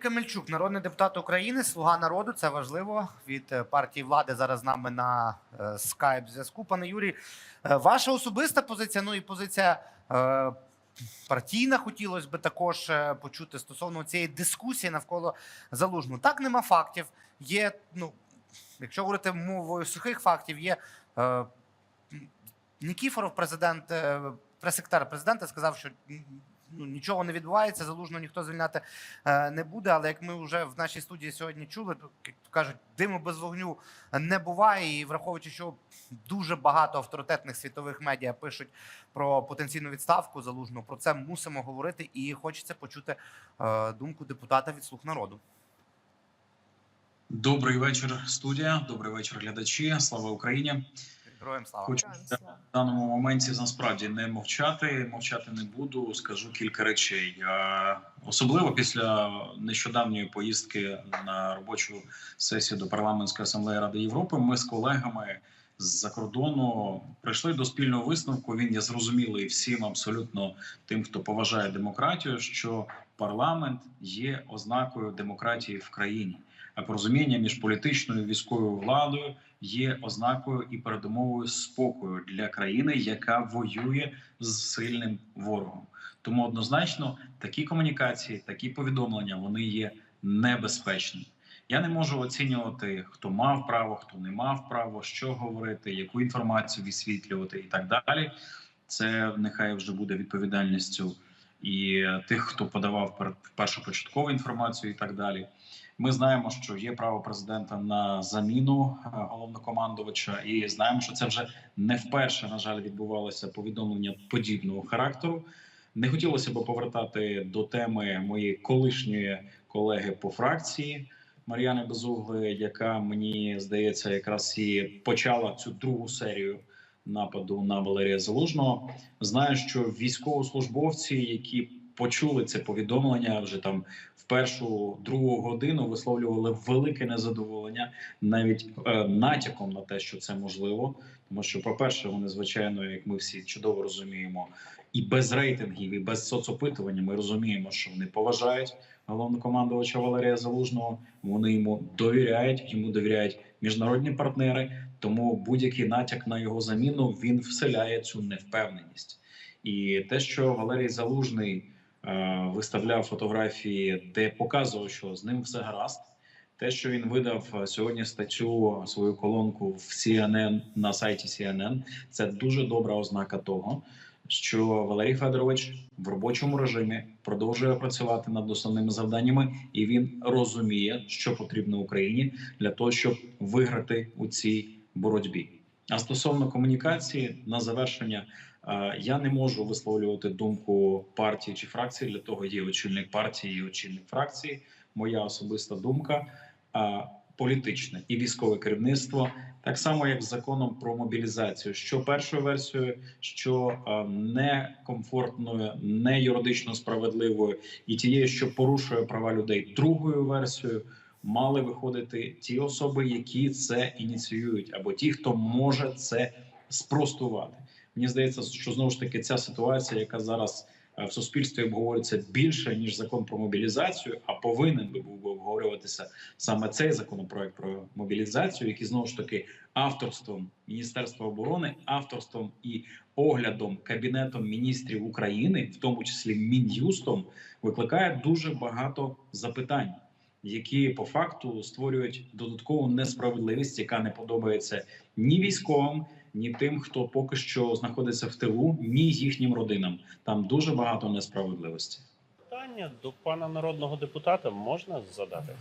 Камельчук, народний депутат України, слуга народу. Це важливо від е, партії влади. Зараз з нами на е, скайп зв'язку. Пане Юрій, е, ваша особиста позиція, ну і позиція партійна, хотілося б також почути стосовно цієї дискусії навколо залужного. Так, нема фактів. Є, ну, якщо говорити мовою сухих фактів, є Нікіфоров, президент, прес-секретар президента, сказав, що ну, нічого не відбувається, залужно ніхто звільняти е, не буде. Але як ми вже в нашій студії сьогодні чули, то, кажуть, диму без вогню не буває. І враховуючи, що дуже багато авторитетних світових медіа пишуть про потенційну відставку залужного, про це мусимо говорити. І хочеться почути е, думку депутата від слуг народу. Добрий вечір, студія. Добрий вечір, глядачі. Слава Україні. Героям слава. Хочу в даному моменті насправді не мовчати. Мовчати не буду. Скажу кілька речей. Особливо після нещодавньої поїздки на робочу сесію до парламентської асамблеї Ради Європи. Ми з колегами з-за кордону прийшли до спільного висновку. Він є зрозумілий всім, абсолютно тим, хто поважає демократію, що парламент є ознакою демократії в країні. Порозуміння між політичною і військовою владою є ознакою і передумовою спокою для країни, яка воює з сильним ворогом. Тому однозначно такі комунікації, такі повідомлення вони є небезпечні. Я не можу оцінювати, хто мав право, хто не мав право, що говорити, яку інформацію висвітлювати і так далі. Це нехай вже буде відповідальністю і тих, хто подавав пер- першопочаткову інформацію, і так далі. Ми знаємо, що є право президента на заміну е, головнокомандувача, і знаємо, що це вже не вперше, на жаль, відбувалося повідомлення подібного характеру. Не хотілося б повертати до теми моєї колишньої колеги по фракції Мар'яни Безугли, яка мені здається, якраз і почала цю другу серію нападу на Валерія Залужного. Знаю, що військовослужбовці, які почули це повідомлення, вже там першу другу годину висловлювали велике незадоволення, навіть е, натяком на те, що це можливо. Тому що, по-перше, вони звичайно, як ми всі чудово розуміємо, і без рейтингів, і без соцопитування ми розуміємо, що вони поважають головнокомандувача Валерія Залужного. Вони йому довіряють, йому довіряють міжнародні партнери. Тому будь-який натяк на його заміну він вселяє цю невпевненість. І те, що Валерій Залужний виставляв фотографії, де показував, що з ним все гаразд. Те, що він видав е, сьогодні статтю свою колонку в CNN на сайті CNN, це дуже добра ознака того, що Валерій Федорович в робочому режимі продовжує працювати над основними завданнями, і він розуміє, що потрібно Україні для того, щоб виграти у цій боротьбі. А стосовно комунікації на завершення, е, я не можу висловлювати думку партії чи фракції. Для того є очільник партії і очільник фракції. Моя особиста думка а, політичне і військове керівництво, так само як з законом про мобілізацію, що першою версією, що некомфортною, не юридично справедливою, і тією, що порушує права людей, другою версією. Мали виходити ті особи, які це ініціюють, або ті, хто може це спростувати. Мені здається, що знову ж таки ця ситуація, яка зараз е, в суспільстві обговорюється більше ніж закон про мобілізацію, а повинен би був би обговорюватися саме цей законопроект про мобілізацію, який знову ж таки авторством Міністерства оборони, авторством і оглядом Кабінетом міністрів України, в тому числі Мін'юстом, викликає дуже багато запитань. Які по факту створюють додаткову несправедливість, яка не подобається ні військовим, ні тим, хто поки що знаходиться в тилу, ні їхнім родинам. Там дуже багато несправедливості. Питання до пана народного депутата можна задати?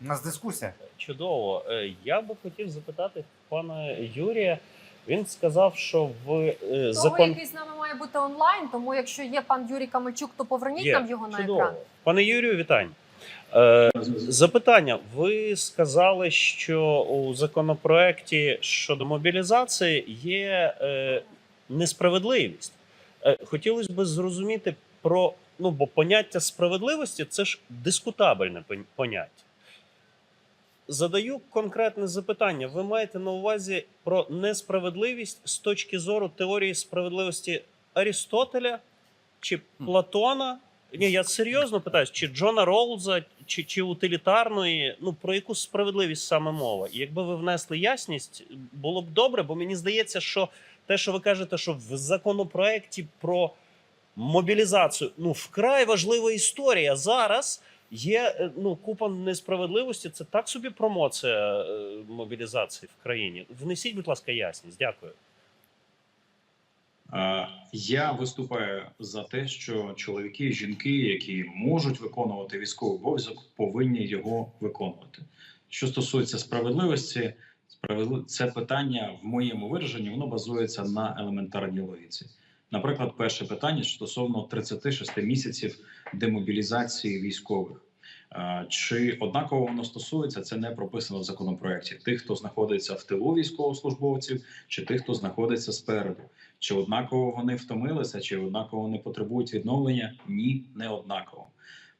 У нас дискусія. Чудово. Е, Я би хотів запитати пана Юрія. Він сказав, що в е, Того, закон який з нами має бути онлайн, тому якщо є пан Юрій Камельчук, то поверніть Є. нам його на Чудово. екран. Пане Юрію, вітання. Е, запитання. Ви сказали, що у законопроекті щодо мобілізації є е, несправедливість. Е, хотілося б зрозуміти про ну, бо поняття справедливості це ж дискутабельне поняття. Задаю конкретне запитання. Ви маєте на увазі про несправедливість з точки зору теорії справедливості Арістотеля чи Платона Ні, я серйозно питаюсь, чи Джона Роуза, чи, чи утилітарної, ну про яку справедливість саме мова? І якби ви внесли ясність, було б добре, бо мені здається, що те, що ви кажете, що в законопроекті про мобілізацію, ну вкрай важлива історія. Зараз є е, ну купа несправедливості. Це так собі промоція е, мобілізації в країні. Внесіть, будь ласка, ясність. Дякую. Я виступаю за те, що чоловіки і жінки, які можуть виконувати військовий обов'язок, повинні його виконувати. Що стосується справедливості, справедли- це питання в моєму вираженні воно базується на елементарній логіці. Наприклад, перше питання стосовно 36 місяців демобілізації військових. Чи однаково воно стосується, це не прописано в законопроекті. Тих, хто знаходиться в тилу військовослужбовців, чи тих, хто знаходиться спереду. Чи однаково вони втомилися, чи однаково вони потребують відновлення? Ні, не однаково.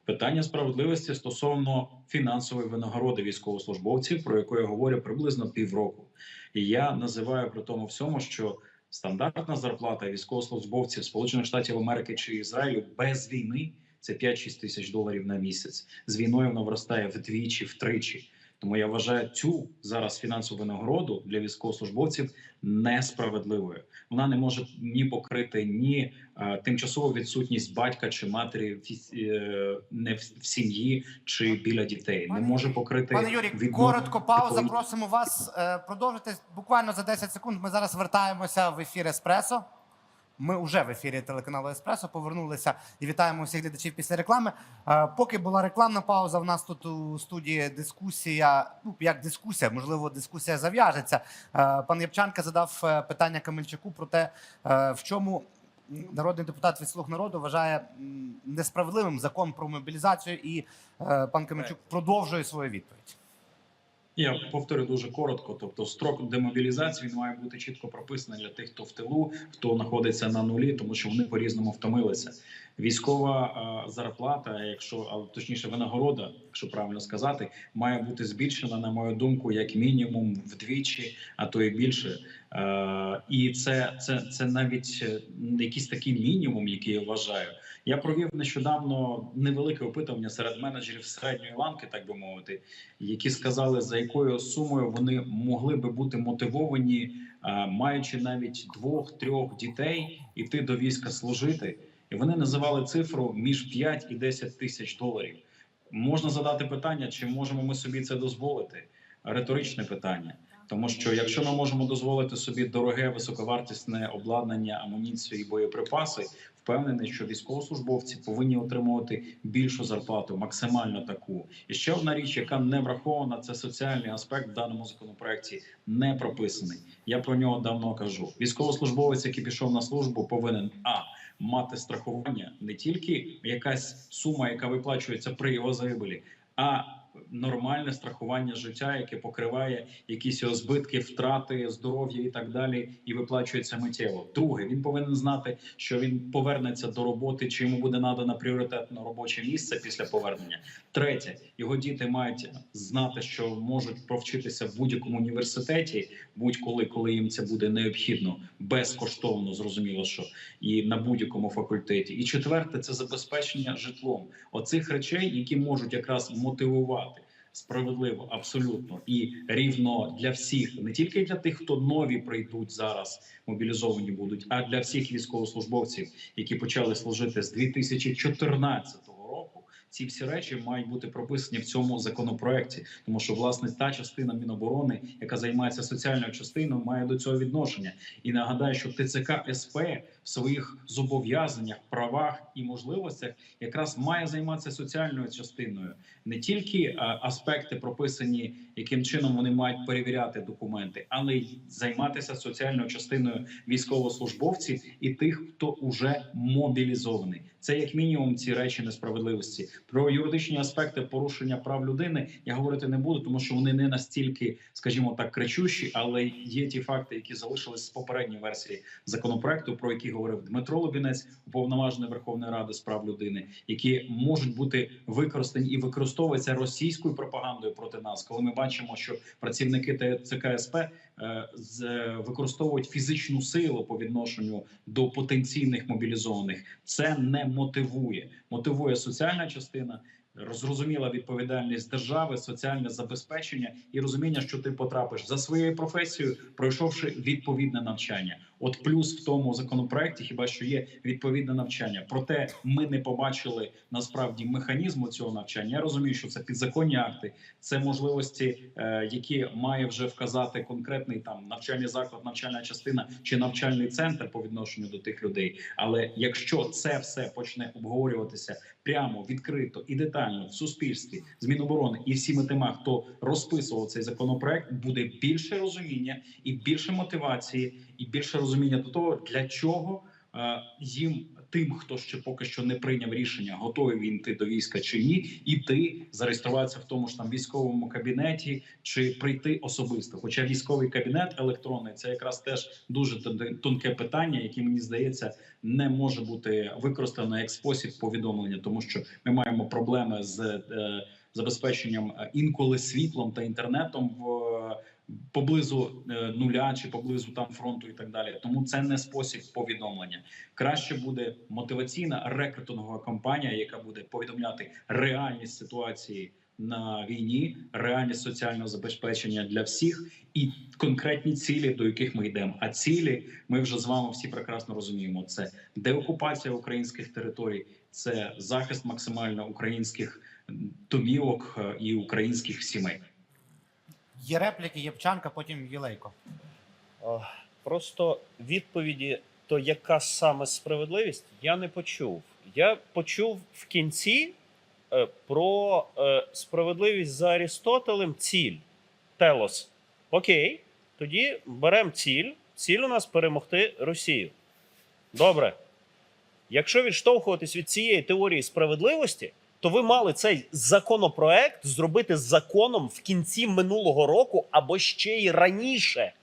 Питання справедливості стосовно фінансової винагороди військовослужбовців, про яку я говорю приблизно півроку. І я називаю при тому всьому, що стандартна зарплата військовослужбовців Сполучених Штатів Америки чи Ізраїлю без війни це 5-6 тисяч доларів на місяць. З війною вона виростає вдвічі, втричі. Тому я вважаю цю зараз фінансову винагороду для військовослужбовців несправедливою. Вона не може ні покрити ні е, тимчасову відсутність батька чи матері в, е, не в, в сім'ї чи біля дітей. Не може покрити Пане Юрій, відмов- коротко пауза. Просимо вас е, продовжити буквально за 10 секунд. Ми зараз вертаємося в ефір Еспресо. Ми вже в ефірі телеканалу Еспресо повернулися і вітаємо всіх глядачів після реклами. Е, Поки була рекламна пауза, в нас тут у студії дискусія. Ну як дискусія, можливо, дискусія зав'яжеться. Е, Пан Ябчанка задав е, питання Камельчаку про те, в чому народний депутат від слуг народу вважає несправедливим закон про мобілізацію, і е, пан Камельчук продовжує свою відповідь. Я повторю дуже коротко. Тобто, строк демобілізації він має бути чітко прописаний для тих, хто в тилу, хто знаходиться на нулі, тому що вони по різному втомилися. Військова е, зарплата, якщо а точніше винагорода, якщо правильно сказати, має бути збільшена, на мою думку, як мінімум вдвічі, а то і більше. Е, і це, це, це навіть е, якийсь такий мінімум, який я вважаю. Я провів нещодавно невелике опитування серед менеджерів середньої ланки, так би мовити, які сказали, за якою сумою вони могли би бути мотивовані, е, маючи навіть двох-трьох дітей, іти до війська служити. І вони називали цифру між 5 і 10 тисяч доларів. Можна задати питання, чи можемо ми собі це дозволити? Риторичне питання. Тому що якщо ми можемо дозволити собі дороге високовартісне обладнання, амуніцію і боєприпаси, впевнений, що військовослужбовці повинні отримувати більшу зарплату, максимально таку. І ще одна річ, яка не врахована, це соціальний аспект в даному законопроекті не прописаний. Я про нього давно кажу. Військовослужбовець, який пішов на службу, повинен а мати страхування не тільки якась сума, яка виплачується при його загибелі, а нормальне страхування життя, яке покриває якісь його збитки, втрати здоров'я і так далі, і виплачується миттєво. Друге, він повинен знати, що він повернеться до роботи, чи йому буде надано пріоритетне робоче місце після повернення. Третє, його діти мають знати, що можуть провчитися в будь-якому університеті, будь-коли, коли їм це буде необхідно, безкоштовно, зрозуміло, що і на будь-якому факультеті. І четверте, це забезпечення житлом оцих речей, які можуть якраз мотивувати. Справедливо, абсолютно і рівно для всіх, не тільки для тих, хто нові прийдуть зараз, мобілізовані будуть, а для всіх військовослужбовців, які почали служити з 2014 року. Ці всі речі мають бути прописані в цьому законопроекті, тому що власне та частина Міноборони, яка займається соціальною частиною, має до цього відношення. І нагадаю, що ТЦК СП в своїх зобов'язаннях, правах і можливостях якраз має займатися соціальною частиною, не тільки е, аспекти прописані, яким чином вони мають перевіряти документи, але й займатися соціальною частиною військовослужбовців і тих, хто уже мобілізований. Це як мінімум ці речі несправедливості. Про юридичні аспекти порушення прав людини я говорити не буду, тому що вони не настільки, скажімо так, кричущі, але є ті факти, які залишились з попередньої версії законопроекту, про які говорив Дмитро Лобінець, уповноважений Верховної Ради з прав людини, які можуть бути використані і використовуються російською пропагандою проти нас, коли ми бачимо, що працівники ТЦК СП з е, використовують фізичну силу по відношенню до потенційних мобілізованих. Це не мотивує. Мотивує соціальна частина, зрозуміла відповідальність держави, соціальне забезпечення і розуміння, що ти потрапиш за своєю професією, пройшовши відповідне навчання. От плюс в тому законопроекті, хіба що є відповідне навчання. Проте ми не побачили насправді механізму цього навчання. Я розумію, що це підзаконні акти, це можливості, е, які має вже вказати конкретний там навчальний заклад, навчальна частина чи навчальний центр по відношенню до тих людей. Але якщо це все почне обговорюватися прямо відкрито і детально в суспільстві з Міноборони і всіми тима, хто розписував цей законопроект, буде більше розуміння і більше мотивації, і більше розуміння до того, для чого е, їм. Тим, хто ще поки що не прийняв рішення, готовий він йти до війська чи ні, іти зареєструватися в тому ж там військовому кабінеті чи прийти особисто. Хоча військовий кабінет електронний це якраз теж дуже тонке питання, яке мені здається не може бути використано як спосіб повідомлення, тому що ми маємо проблеми з е, забезпеченням е, інколи світлом та інтернетом в поблизу е, нуля чи поблизу там фронту і так далі. Тому це не спосіб повідомлення. Краще буде мотиваційна рекрутингова кампанія, яка буде повідомляти реальність ситуації на війні, реальність соціального забезпечення для всіх і конкретні цілі, до яких ми йдемо. А цілі ми вже з вами всі прекрасно розуміємо: це деокупація українських територій, це захист максимально українських домівок е, і українських сімей. Є репліки, Євчанка, потім Єлейко. О, Просто відповіді, то яка саме справедливість, я не почув. Я почув в кінці е, про е, справедливість за Арістотелем ціль. Телос. Окей, тоді беремо ціль. Ціль у нас перемогти Росію. Добре. Якщо відштовхуватись від цієї теорії справедливості, то ви мали цей законопроект зробити законом в кінці минулого року або ще й раніше.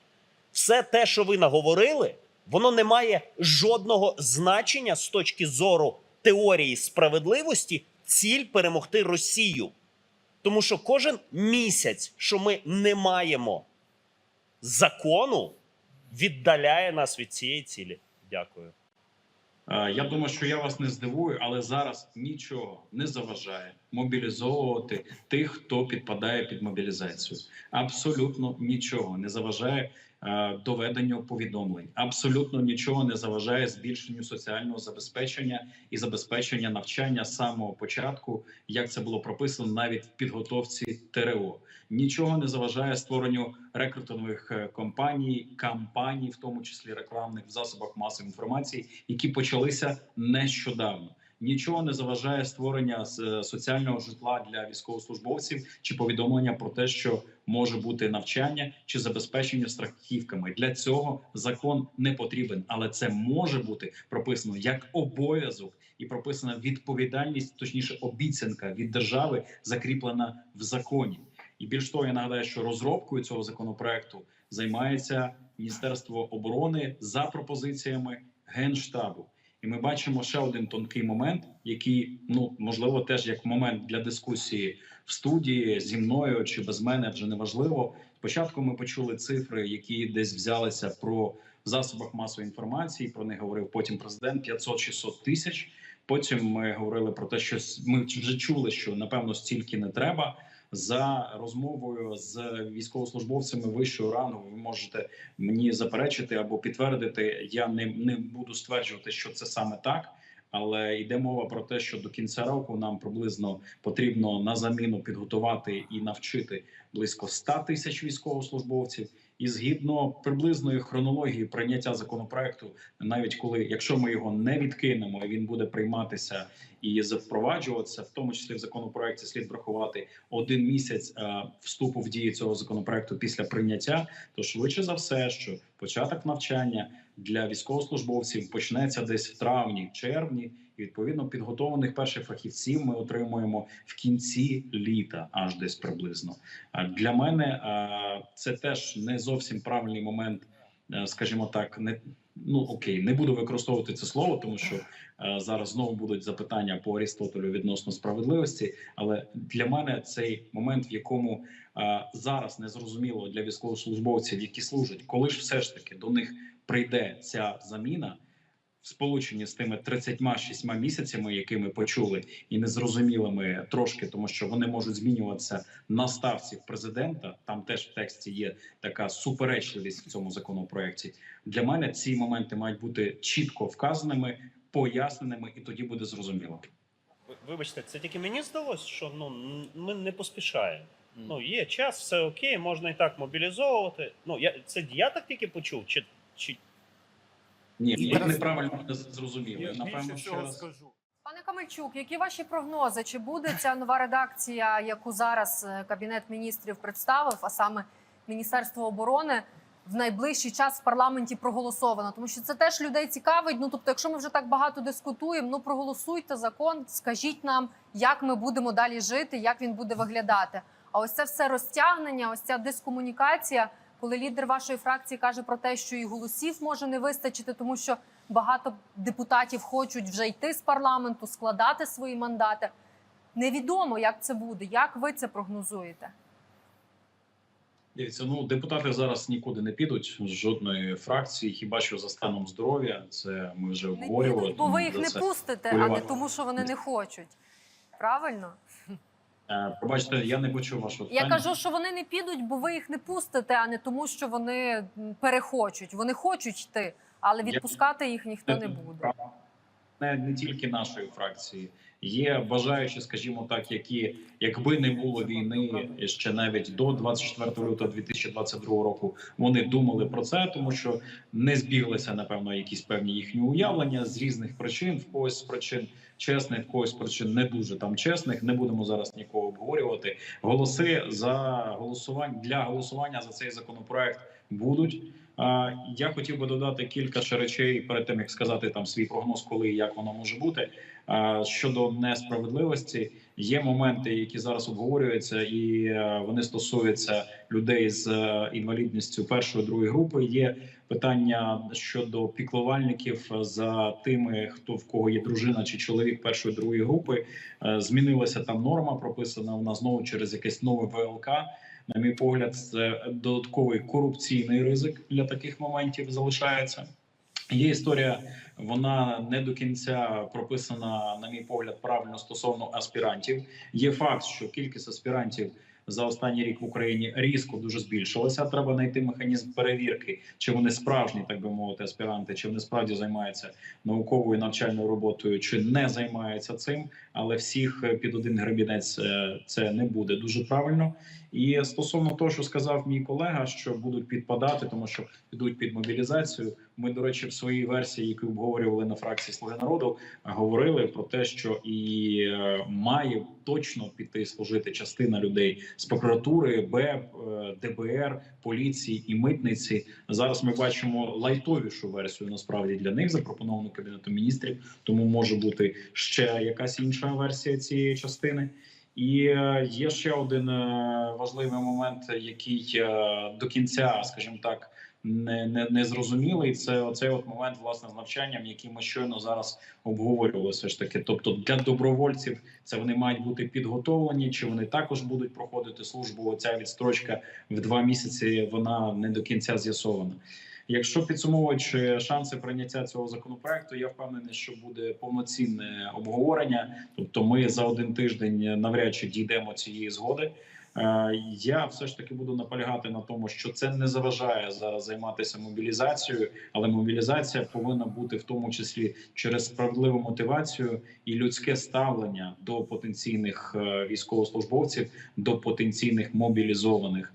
Все те, що ви наговорили, воно не має жодного значення з точки зору теорії справедливості ціль перемогти Росію. Тому що кожен місяць, що ми не маємо закону, віддаляє нас від цієї цілі. Дякую. Е, Я думаю, що я вас не здивую, але зараз нічого не заважає мобілізовувати тих, хто підпадає під мобілізацію. Абсолютно нічого не заважає доведенню повідомлень. Абсолютно нічого не заважає збільшенню соціального забезпечення і забезпечення навчання з самого початку, як це було прописано навіть в підготовці ТРО. Нічого не заважає створенню рекрутингових е, компаній, кампаній, в тому числі рекламних в засобах масової інформації, які почалися нещодавно. Нічого не заважає створення з- соціального житла для військовослужбовців чи повідомлення про те, що може бути навчання чи забезпечення страхівками. Для цього закон не потрібен, але це може бути прописано як обов'язок і прописана відповідальність, точніше, обіцянка від держави, закріплена в законі. І більш того, я нагадаю, що розробкою цього законопроекту займається Міністерство оборони за пропозиціями генштабу. І ми бачимо ще один тонкий момент, який ну можливо теж як момент для дискусії в студії зі мною чи без мене вже не важливо. Спочатку ми почули цифри, які десь взялися про засобах масової інформації. Про них говорив потім президент 500-600 тисяч. Потім ми говорили про те, що ми вже чули, що напевно стільки не треба. За розмовою з військовослужбовцями вищого рангу ви можете мені заперечити або підтвердити. Я не, не буду стверджувати, що це саме так. Але йде мова про те, що до кінця року нам приблизно потрібно на заміну підготувати і навчити близько 100 тисяч військовослужбовців. І згідно приблизної хронології прийняття законопроекту, навіть коли якщо ми його не відкинемо, він буде прийматися і запроваджуватися, в тому числі в законопроекті слід врахувати один місяць е, вступу в дії цього законопроекту після прийняття, то швидше за все, що початок навчання для військовослужбовців почнеться десь в травні, червні. І відповідно підготовлених перших фахівців ми отримуємо в кінці літа, аж десь приблизно. Для мене це теж не зовсім правильний момент, е, скажімо так, не ну окей, не буду використовувати це слово, тому що е, зараз знову будуть запитання по Арістотелю відносно справедливості. Але для мене цей момент, в якому е, зараз незрозуміло для військовослужбовців, які служать, коли ж все ж таки до них прийде ця заміна. в сполученні з тими 36 місяцями, які ми почули, і незрозумілими трошки, тому що вони можуть змінюватися на ставці президента. Там теж в тексті є така суперечливість в цьому законопроекті. Для мене ці моменти мають бути чітко вказаними, поясненими, і тоді буде зрозуміло. Вибачте, це тільки мені здалося, що ну ми не поспішаємо. Ну є час, все окей, можна і так мобілізовувати. Ну я це я так тільки почув, чи чи Ні, зараз- неправильно не зрозуміли. Я Напевно, більше ще раз. скажу. Пане Камельчук, які ваші прогнози? Чи буде ця нова редакція, яку зараз е, Кабінет міністрів представив, а саме Міністерство оборони, в найближчий час в парламенті проголосовано? Тому що це теж людей цікавить. Ну тобто, якщо ми вже так багато дискутуємо, ну проголосуйте закон, скажіть нам, як ми будемо далі жити, як він буде виглядати. А ось це все розтягнення, ось ця дискомунікація, коли лідер вашої фракції каже про те, що і голосів може не вистачити, тому що багато депутатів хочуть вже йти з парламенту, складати свої мандати. Невідомо, як це буде. Як ви це прогнозуєте? Дивіться, ну депутати зараз нікуди не підуть з жодної фракції, хіба що за станом здоров'я. Це ми вже обговорювали. бо ви їх не пустите, а не тому, що вони не хочуть. Правильно? Е, Пробачте, я не почув вашого Я кажу, що вони не підуть, бо ви їх не пустите, а не тому, що вони перехочуть. Вони хочуть йти, але відпускати їх ніхто не буде. Не, не тільки нашої фракції. Є бажаючі, скажімо так, які якби не було війни ще навіть до 24 лютого 2022 року, вони думали про це, тому що не збіглися напевно якісь певні їхні уявлення з різних причин. В когось з причин чесних, когось причин не дуже там чесних. Не будемо зараз нікого обговорювати. Голоси за голосування для голосування за цей законопроект будуть. Я хотів би додати кілька ще речей перед тим, як сказати там свій прогноз, коли і як воно може бути. Щодо несправедливості, є моменти, які зараз обговорюються, і е, вони стосуються людей з е, інвалідністю першої другої групи. Є питання щодо піклувальників за тими, хто в кого є дружина чи чоловік першої другої групи. Е, Змінилася там норма, прописана вона знову через якесь нове ВЛК. На мій погляд, це додатковий корупційний ризик для таких моментів залишається. Є історія, вона не до кінця прописана, на мій погляд, правильно стосовно аспірантів. Є факт, що кількість аспірантів за останній рік в Україні різко дуже збільшилася. Треба знайти механізм перевірки, чи вони справжні, так би мовити, аспіранти, чи вони справді займаються науковою навчальною роботою, чи не займаються цим. Але всіх під один гребінець е, це не буде дуже правильно. І стосовно того, що сказав мій колега, що будуть підпадати, тому що підуть під мобілізацію. Ми, до речі, в своїй версії, яку обговорювали на фракції Слуги народу, говорили про те, що і е, має точно піти служити частина людей з прокуратури, БЕП, ДБР, поліції і митниці. Зараз ми бачимо лайтовішу версію насправді для них запропоновану кабінетом міністрів. Тому може бути ще якась інша версія цієї частини. І е, є ще один е, важливий момент, який е, до кінця, скажімо так, не, не, не зрозумілий. Це оцей от момент власне з навчанням, який ми щойно зараз обговорювали. Все ж таки, тобто для добровольців це вони мають бути підготовлені, чи вони також будуть проходити службу. Оця відстрочка в два місяці вона не до кінця з'ясована. Якщо підсумовуючи шанси прийняття цього законопроекту, я впевнений, що буде повноцінне обговорення. Тобто, ми за один тиждень навряд чи дійдемо цієї згоди. Е, Я все ж таки буду наполягати на тому, що це не заважає зараз займатися мобілізацією, але мобілізація повинна бути в тому числі через справедливу мотивацію і людське ставлення до потенційних е, військовослужбовців, до потенційних мобілізованих.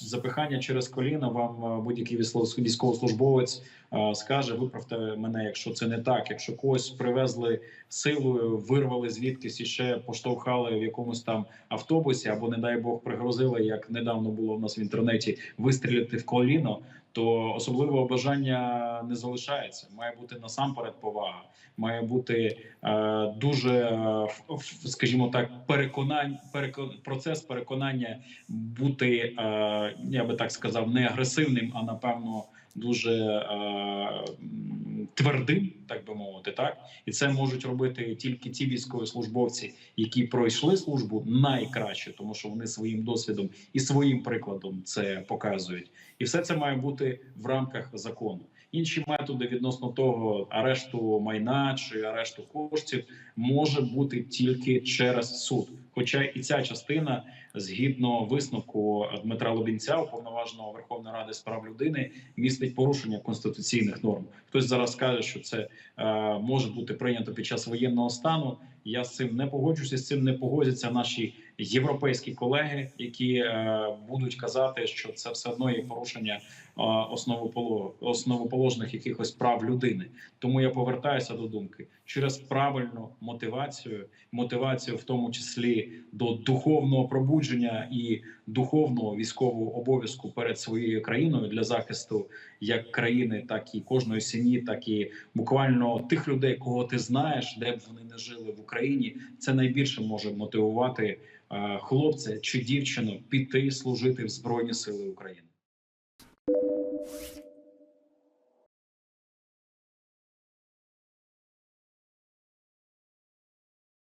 Запихання через коліна вам е, будь-який військово- військовослужбовець е, скаже: виправте мене, якщо це не так. Якщо когось привезли силою, вирвали звідкись і ще поштовхали в якомусь там автобусі, або, не дай Бог, пригрозили, як недавно було в нас в інтернеті, вистрілити в коліно. То особливого бажання не залишається. Має бути насамперед повага, має бути е, дуже, е, скажімо так, переконання, перекон, процес переконання бути, е, я би так сказав, не агресивним, а напевно дуже е, твердим, так би мовити, так і це можуть робити тільки ті військовослужбовці, які пройшли службу найкраще, тому що вони своїм досвідом і своїм прикладом це показують, і все це має бути в рамках закону. Інші методи відносно того арешту майна чи арешту коштів може бути тільки через суд. Хоча і ця частина, згідно висновку Дмитра Лобінця, уповноваженого Верховної Ради з прав людини, містить порушення конституційних норм. Хтось зараз каже, що це е, може бути прийнято під час воєнного стану. Я з цим не погоджуся. З цим не погодяться наші європейські колеги, які е, будуть казати, що це все одно є порушення е, основополо- основоположних якихось прав людини. Тому я повертаюся до думки через правильну мотивацію, мотивацію в тому числі до духовного пробудження і духовного військового обов'язку перед своєю країною для захисту як країни, так і кожної сім'ї, так і буквально тих людей, кого ти знаєш, де б вони не жили в Україні. Це найбільше може мотивувати хлопця чи дівчину піти служити в збройні сили України.